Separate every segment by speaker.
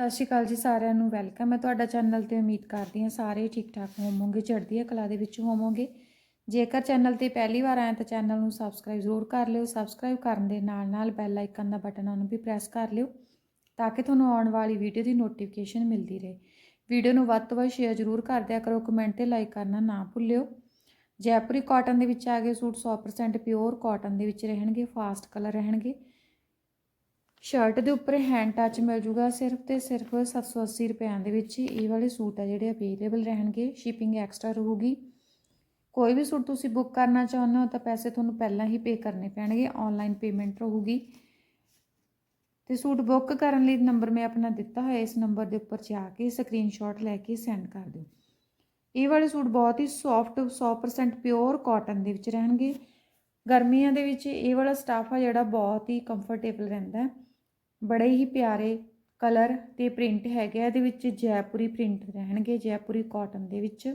Speaker 1: ਸਤਿ ਸ਼੍ਰੀ ਅਕਾਲ ਜੀ ਸਾਰਿਆਂ ਨੂੰ ਵੈਲਕਮ ਹੈ ਤੁਹਾਡਾ ਚੈਨਲ ਤੇ ਉਮੀਦ ਕਰਦੀ ਹਾਂ ਸਾਰੇ ਠੀਕ ਠਾਕ ਹੋਵੋਗੇ, ਚੜ੍ਹਦੀ ਕਲਾ ਦੇ ਵਿੱਚ ਹੋਵੋਗੇ। ਜੇਕਰ ਚੈਨਲ ਤੇ ਪਹਿਲੀ ਵਾਰ ਆਏ ਤਾਂ ਚੈਨਲ ਨੂੰ ਸਬਸਕ੍ਰਾਈਬ ਜ਼ਰੂਰ ਕਰ ਲਿਓ। ਸਬਸਕ੍ਰਾਈਬ ਕਰਨ ਦੇ ਨਾਲ ਨਾਲ ਬੈਲ ਆਈਕਨ ਦਾ ਬਟਨ ਉਹਨੂੰ ਵੀ ਪ੍ਰੈਸ ਕਰ ਲਿਓ, ਤਾਂ ਕਿ ਤੁਹਾਨੂੰ ਆਉਣ ਵਾਲੀ ਵੀਡੀਓ ਦੀ ਨੋਟੀਫਿਕੇਸ਼ਨ ਮਿਲਦੀ ਰਹੇ। ਵੀਡੀਓ ਨੂੰ ਵੱਧ ਤੋਂ ਵੱਧ ਸ਼ੇਅਰ ਜ਼ਰੂਰ ਕਰ ਦਿਆ ਕਰੋ ਕਮੈਂਟ ਤੇ ਲਾਈਕ ਕਰਨਾ ਨਾ ਭੁੱਲਿਓ। ਜੈਪੁਰੀ ਕਾਟਨ ਦੇ ਵਿੱਚ ਆ ਗਏ ਸੂਟ 100% ਪਿਓਰ ਕਾਟਨ ਦੇ ਵਿੱਚ ਰਹਿਣਗੇ ਫਾਸਟ ਕਲਰ ਰਹਿਣਗੇ। ਸ਼ਰਟ ਦੇ ਉੱਪਰ ਹੈਂਡ ਟੱਚ ਮਿਲ ਜੂਗਾ ਸਿਰਫ ਤੇ ਸਿਰਫ 780 ਰੁਪਏ ਦੇ ਵਿੱਚ ਇਹ ਵਾਲੇ ਸੂਟ ਆ ਜਿਹੜੇ ਅਵੇਲੇਬਲ ਰਹਿਣਗੇ ਸ਼ਿਪਿੰਗ ਐਕਸਟਰਾ ਰਹੂਗੀ। ਕੋਈ ਵੀ ਸੂਟ ਤੁਸੀਂ ਬੁੱਕ ਕਰਨਾ ਚਾਹੁੰਦੇ ਹੋ ਤਾਂ ਪੈਸੇ ਤੁਹਾਨੂੰ ਪਹਿਲਾਂ ਹੀ ਪੇ ਕਰਨੇ ਪੈਣਗੇ ਆਨਲਾਈਨ ਪੇਮੈਂਟ ਰਹੂਗੀ। ਤੇ ਸੂਟ ਬੁੱਕ ਕਰਨ ਲਈ ਨੰਬਰ ਮੈਂ ਆਪਣਾ ਦਿੱਤਾ ਹੋਇਆ, ਇਸ ਨੰਬਰ ਦੇ ਉੱਪਰ ਜਾ ਕੇ ਸਕਰੀਨਸ਼ਾਟ ਲੈ ਕੇ ਸੈਂਡ ਕਰ ਦਿਓ। ਇਹ ਵਾਲੇ ਸੂਟ ਬਹੁਤ ਹੀ ਸੌਫਟ 100% ਪਿਓਰ ਕਾਟਨ ਦੇ ਵਿੱਚ ਰਹਿਣਗੇ। ਗਰਮੀਆਂ ਦੇ ਵਿੱਚ ਇਹ ਵਾਲਾ ਸਟਾਫ ਆ ਜਿਹੜਾ ਬਹੁਤ ਹੀ ਕੰਫਰਟੇਬਲ ਰਹਿੰਦਾ ਹੈ। ਬੜੇ ਹੀ ਪਿਆਰੇ ਕਲਰ ਤੇ ਪ੍ਰਿੰਟ ਹੈਗੇ ਆ, ਇਹਦੇ ਵਿੱਚ ਜੈਪੁਰੀ ਪ੍ਰਿੰਟ ਰਹਿਣਗੇ, ਜੈਪੁਰੀ ਕਾਟਨ ਦੇ ਵਿੱਚ।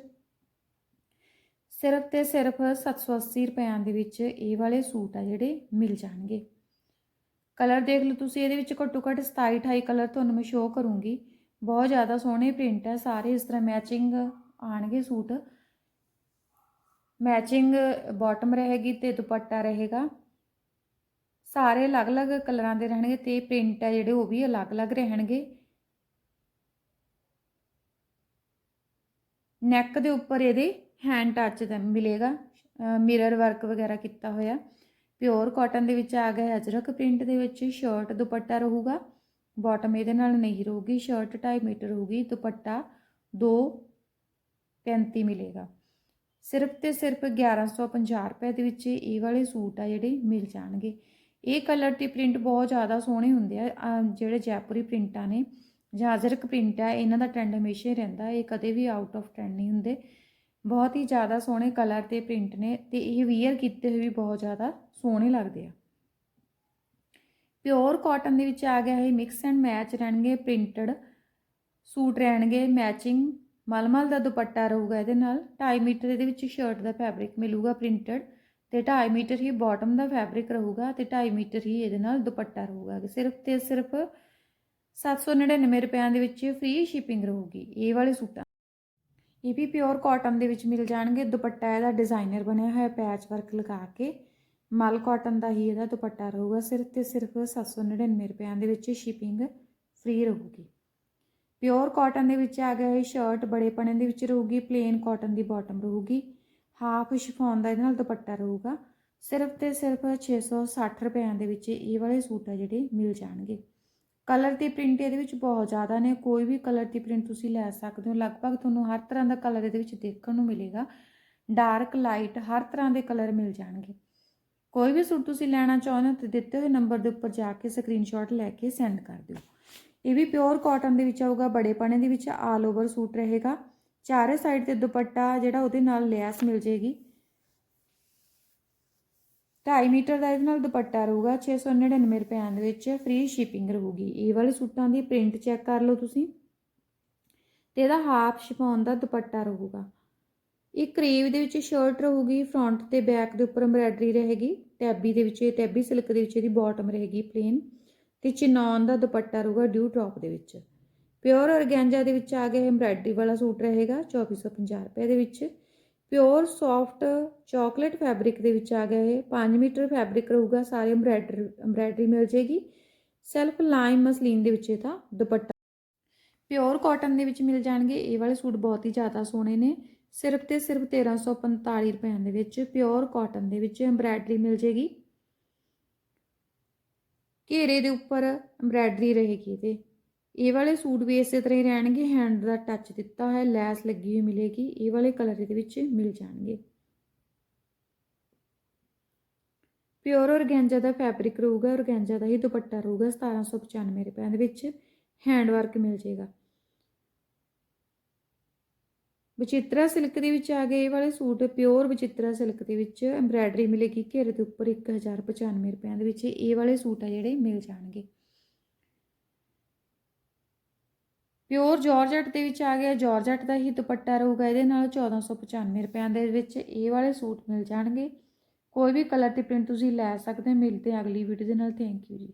Speaker 1: ਸਿਰਫ ਤੇ ਸਿਰਫ 780 ਰੁਪਿਆਂ ਦੇ ਵਿੱਚ ਇਹ ਵਾਲੇ ਸੂਟ ਆ ਜਿਹੜੇ ਮਿਲ ਜਾਣਗੇ। ਕਲਰ ਦੇਖ ਲਓ ਤੁਸੀਂ, ਇਹਦੇ ਵਿੱਚ ਘੱਟੋ ਘੱਟ 27 28 ਕਲਰ ਤੁਹਾਨੂੰ ਮੈਂ ਸ਼ੋਅ ਕਰੂੰਗੀ। ਬਹੁਤ ਜ਼ਿਆਦਾ ਸੋਹਣੇ ਪ੍ਰਿੰਟ ਹੈ ਸਾਰੇ ਇਸ ਤਰ੍ਹਾਂ ਮੈਚਿੰਗ ਆਣਗੇ ਸੂਟ। ਮੈਚਿੰਗ ਬਾਟਮ ਰਹੇਗੀ ਤੇ ਦੁਪੱਟਾ ਰਹੇਗਾ। ਸਾਰੇ ਅਲੱਗ-ਅਲੱਗ ਕਲਰਾਂ ਦੇ ਰਹਿਣਗੇ ਤੇ ਪ੍ਰਿੰਟ ਹੈ ਜਿਹੜੇ, ਉਹ ਵੀ ਅਲੱਗ-ਅਲੱਗ ਰਹਿਣਗੇ। ਨੈਕ ਦੇ ਉੱਪਰ ਇਹਦੇ ਹੈਂਡ ਟੱਚ ਦਾ ਮਿਲੇਗਾ ਮਿਰਰ ਵਰਕ ਵਗੈਰਾ ਕੀਤਾ ਹੋਇਆ। ਪਿਓਰ ਕਾਟਨ ਦੇ ਵਿੱਚ ਆ ਗਿਆ ਅਜਰਕ ਪ੍ਰਿੰਟ ਦੇ ਵਿੱਚ ਸ਼ਰਟ ਦੁਪੱਟਾ ਰਹੂਗਾ। ਬਾਟਮ ਇਹਦੇ ਨਾਲ ਨਹੀਂ ਰਹੂਗੀ ਸ਼ਰਟ 2.5 ਮੀਟਰ ਹੋਊਗੀ ਦੁਪੱਟਾ 2 35 ਮਿਲੇਗਾ। ਸਿਰਫ ਤੇ ਸਿਰਫ 1150 ਰੁਪਏ ਦੇ ਵਿੱਚ ਇਹ ਵਾਲੇ ਸੂਟ ਆ ਜਿਹੜੇ ਮਿਲ ਜਾਣਗੇ। ਇਹ ਕਲਰ ਤੇ ਪ੍ਰਿੰਟ ਬਹੁਤ ਜ਼ਿਆਦਾ ਸੋਹਣੇ ਹੁੰਦੇ ਆ ਜਿਹੜੇ ਜੈਪੁਰੀ ਪ੍ਰਿੰਟਾਂ ਨੇ। ਜਾਂ ਅਜਰਕ ਪ੍ਰਿੰਟ ਆ, ਇਹਨਾਂ ਦਾ ਟ੍ਰੈਂਡ ਹਮੇਸ਼ਾ ਹੀ ਰਹਿੰਦਾ, ਇਹ ਕਦੇ ਵੀ ਆਊਟ ਆਫ ਟ੍ਰੈਂਡ ਨਹੀਂ ਹੁੰਦੇ। ਬਹੁਤ ਹੀ ਜ਼ਿਆਦਾ ਸੋਹਣੇ ਕਲਰ ਤੇ ਪ੍ਰਿੰਟ ਨੇ ਤੇ ਇਹ ਵੀਅਰ ਕੀਤੇ ਹੋਏ ਵੀ ਬਹੁਤ ਜ਼ਿਆਦਾ ਸੋਹਣੇ ਲੱਗਦੇ ਆ। ਪਿਓਰ ਕਾਟਨ ਦੇ ਵਿੱਚ ਆ ਗਿਆ ਇਹ ਮਿਕਸ ਐਂਡ ਮੈਚ ਰਹਿਣਗੇ ਪ੍ਰਿੰਟਡ ਸੂਟ ਰਹਿਣਗੇ ਮੈਚਿੰਗ ਮਲਮਲ ਦਾ ਦੁਪੱਟਾ ਰਹੂਗਾ ਇਹਦੇ ਨਾਲ 2.5 ਮੀਟਰ ਇਹਦੇ ਵਿੱਚ ਸ਼ਰਟ ਦਾ ਫੈਬਰਿਕ ਮਿਲੂਗਾ ਪ੍ਰਿੰਟਡ ਤੇ 2.5 ਮੀਟਰ ਹੀ ਬਾਟਮ ਦਾ ਫੈਬਰਿਕ ਰਹੂਗਾ ਤੇ 2.5 ਮੀਟਰ ਹੀ ਇਹਦੇ ਨਾਲ ਦੁਪੱਟਾ ਰਹੂਗਾ। ਸਿਰਫ ਤੇ ਸਿਰਫ 799 ਰੁਪਿਆਂ ਦੇ ਵਿੱਚ ਫ੍ਰੀ ਸ਼ਿਪਿੰਗ ਰਹੂਗੀ ਇਹ ਵਾਲੇ ਸੂਟਾਂ। ਇਹ ਵੀ ਪਿਓਰ ਕਾਟਨ ਦੇ ਵਿੱਚ ਮਿਲ ਜਾਣਗੇ। ਦੁਪੱਟਾ ਇਹਦਾ ਡਿਜ਼ਾਈਨਰ ਬਣਿਆ ਹੋਇਆ ਪੈਚ ਵਰਕ ਲਗਾ ਕੇ ਮਲ ਕਾਟਨ ਦਾ ਹੀ ਇਹਦਾ ਦੁਪੱਟਾ ਰਹੂਗਾ। ਸਿਰਫ ਤੇ ਸਿਰਫ 799 ਰੁਪਿਆਂ ਦੇ ਵਿੱਚ ਸ਼ਿਪਿੰਗ ਫ੍ਰੀ ਰਹੂਗੀ। ਪਿਓਰ ਕਾਟਨ ਦੇ ਵਿੱਚ ਆ ਗਿਆ ਇਹ ਸ਼ਰਟ ਬੜੇ ਪਣੇ ਦੇ ਵਿੱਚ ਰਹੂਗੀ ਪਲੇਨ ਕਾਟਨ ਦੀ ਬਾਟਮ ਰਹੂਗੀ। ਹਾਫ ਸ਼ਿਫੋਨ ਦਾ ਇਹਦੇ ਨਾਲ ਦੁਪੱਟਾ ਰਹੂਗਾ। ਸਿਰਫ ਤੇ ਸਿਰਫ 660 ਰੁਪਿਆਂ ਦੇ ਵਿੱਚ ਇਹ ਵਾਲੇ ਸੂਟ ਆ ਜਿਹੜੇ ਮਿਲ ਜਾਣਗੇ। ਕਲਰ ਦੀ ਪ੍ਰਿੰਟ ਇਹਦੇ ਵਿੱਚ ਬਹੁਤ ਜ਼ਿਆਦਾ ਨੇ। ਕੋਈ ਵੀ ਕਲਰ ਦੀ ਪ੍ਰਿੰਟ ਤੁਸੀਂ ਲੈ ਸਕਦੇ ਹੋ। ਲਗਭਗ ਤੁਹਾਨੂੰ ਹਰ ਤਰ੍ਹਾਂ ਦਾ ਕਲਰ ਇਹਦੇ ਵਿੱਚ ਦੇਖਣ ਨੂੰ ਮਿਲੇਗਾ। ਡਾਰਕ, ਲਾਈਟ ਹਰ ਤਰ੍ਹਾਂ ਦੇ ਕਲਰ ਮਿਲ ਜਾਣਗੇ। ਕੋਈ ਵੀ ਸੂਟ ਤੁਸੀਂ ਲੈਣਾ ਚਾਹੁੰਦੇ ਹੋ ਤੇ ਦਿੱਤੇ ਹੋਏ ਨੰਬਰ ਦੇ ਉੱਪਰ ਜਾ ਕੇ ਸਕਰੀਨਸ਼ਾਟ ਲੈ ਕੇ ਸੈਂਡ ਕਰ ਦਿਓ। ਇਹ ਵੀ ਪਿਓਰ ਕਾਟਨ ਦੇ ਵਿੱਚ ਆਊਗਾ, ਬੜੇ ਪਣੇ ਦੇ ਵਿੱਚ, ਆਲ ਓਵਰ ਸੂਟ ਰਹੇਗਾ। ਚਾਰੇ ਸਾਈਡ ਤੇ ਦੁਪੱਟਾ ਜਿਹੜਾ ਉਹਦੇ ਨਾਲ ਲੈਸ ਮਿਲ ਜੇਗੀ। 2.5 ਮੀਟਰ ਦਾ ਇਹਦੇ ਨਾਲ ਦੁਪੱਟਾ ਰਹੂਗਾ 699 ਰੁਪਏ ਦੇ ਵਿੱਚ ਫ੍ਰੀ ਸ਼ਿਪਿੰਗ ਰਹੂਗੀ। ਇਹ ਵਾਲੇ ਸੂਟਾਂ ਦੀ ਪ੍ਰਿੰਟ ਚੈੱਕ ਕਰ ਲਓ ਤੁਸੀਂ। ਤੇ ਇਹਦਾ ਹਾਫ ਸ਼ਿਫੋਨ ਦਾ ਦੁਪੱਟਾ ਰਹੂਗਾ। ਇਹ ਕਰੀਬ ਦੇ ਵਿੱਚ ਸ਼ਰਟ ਰਹੂਗੀ ਫਰੰਟ ਤੇ ਬੈਕ ਦੇ ਉੱਪਰ ਐਮਬ੍ਰਾਇਡਰੀ ਰਹੇਗੀ ਟੈਬੀ ਦੇ ਵਿੱਚ ਇਹ ਟੈਬੀ ਸਿਲਕ ਦੇ ਵਿੱਚ ਇਹਦੀ ਬਾਟਮ ਰਹੇਗੀ ਪਲੇਨ ਤੇ ਚਿਨੌਨ ਦਾ ਦੁਪੱਟਾ ਰਹੂਗਾ ਡਿਊ ਟੌਪ ਦੇ ਵਿੱਚ। ਪਿਓਰ ਔਰਗੈਂਜਾ ਦੇ ਵਿੱਚ ਆ ਗਿਆ ਐਮਬ੍ਰਾਇਡਰੀ ਵਾਲਾ ਸੂਟ ਰਹੇਗਾ 2450 ਰੁਪਏ ਦੇ ਵਿੱਚ। ਪਿਓਰ ਸੌਫਟ ਚਾਕਲੇਟ ਫੈਬਰਿਕ ਦੇ ਵਿੱਚ ਆ ਗਿਆ ਇਹ 5 ਮੀਟਰ ਫੈਬਰਿਕ ਰਹੂਗਾ, ਸਾਰੇ ਐਮਬ੍ਰਾਇਡਰੀ ਐਮਬ੍ਰਾਇਡਰੀ ਮਿਲ ਜੇਗੀ। ਸੈਲਫ ਲਾਈਨ ਮਸਲੀਨ ਦੇ ਵਿੱਚ ਇਹਦਾ ਦੁਪੱਟਾ। ਪਿਓਰ ਕਾਟਨ ਦੇ ਵਿੱਚ ਮਿਲ ਜਾਣਗੇ, ਇਹ ਵਾਲੇ ਸੂਟ ਬਹੁਤ ਹੀ ਜ਼ਿਆਦਾ ਸੋਹਣੇ ਨੇ। ਸਿਰਫ ਤੇ ਸਿਰਫ 1345 ਰੁਪਏ ਦੇ ਵਿੱਚ ਪਿਓਰ ਕਾਟਨ ਦੇ ਵਿੱਚ ਐਮਬ੍ਰਾਇਡਰੀ ਮਿਲ ਜੇਗੀ। ਘੇਰੇ ਦੇ ਉੱਪਰ ਐਮਬ੍ਰਾਇਡਰੀ ਰਹੇਗੀ ਇਹਦੇ। ਇਹ ਵਾਲੇ ਸੂਟ ਵੀ ਇਸੇ ਤਰ੍ਹਾਂ ਹੀ ਰਹਿਣਗੇ ਹੈਂਡ ਦਾ ਟੱਚ ਦਿੱਤਾ ਹੋਇਆ, ਲੈਸ ਲੱਗੀ ਹੋਈ ਮਿਲੇਗੀ, ਇਹ ਵਾਲੇ ਕਲਰ ਇਹਦੇ ਵਿੱਚ ਮਿਲ ਜਾਣਗੇ। ਪਿਓਰ ਔਰਗੈਂਜਾ ਦਾ ਫੈਬਰਿਕ ਰਹੂਗਾ ਔਰਗੈਂਜਾ ਦਾ ਹੀ ਦੁਪੱਟਾ ਰਹੂਗਾ 1795 ਰੁਪਏ ਦੇ ਵਿੱਚ ਹੈਂਡ ਵਰਕ ਮਿਲ ਜੇਗਾ ਵਿਚਿਤਰਾ ਸਿਲਕ ਦੇ ਵਿੱਚ ਆ ਗਏ ਇਹ ਵਾਲੇ ਸੂਟ ਪਿਓਰ ਵਿਚਿਤਰਾ ਸਿਲਕ ਦੇ ਵਿੱਚ ਐਮਬ੍ਰਾਇਡਰੀ ਮਿਲੇਗੀ, ਘੇਰੇ ਦੇ ਉੱਪਰ 1095 ਰੁਪਏ ਦੇ ਵਿੱਚ ਇਹ ਵਾਲੇ ਸੂਟ ਆ ਜਿਹੜੇ, ਮਿਲ ਜਾਣਗੇ। ਪਿਓਰ ਜਾਰਜਟ ਦੇ ਵਿੱਚ ਆ ਗਿਆ। ਜਾਰਜਟ ਦਾ ਹੀ ਦੁਪੱਟਾ ਰਹੂਗਾ ਇਹਦੇ ਨਾਲ। 1495 ਰੁਪਏ ਦੇ ਵਿੱਚ ਇਹ ਵਾਲੇ ਸੂਟ ਮਿਲ ਜਾਣਗੇ। ਕੋਈ ਵੀ ਕਲਰ ਤੇ ਪ੍ਰਿੰਟ ਤੁਸੀਂ ਲੈ ਸਕਦੇ ਹੋ। ਮਿਲਦੇ ਅਗਲੀ ਵੀਡੀਓ ਦੇ ਨਾਲ। ਥੈਂਕ ਯੂ ਜੀ।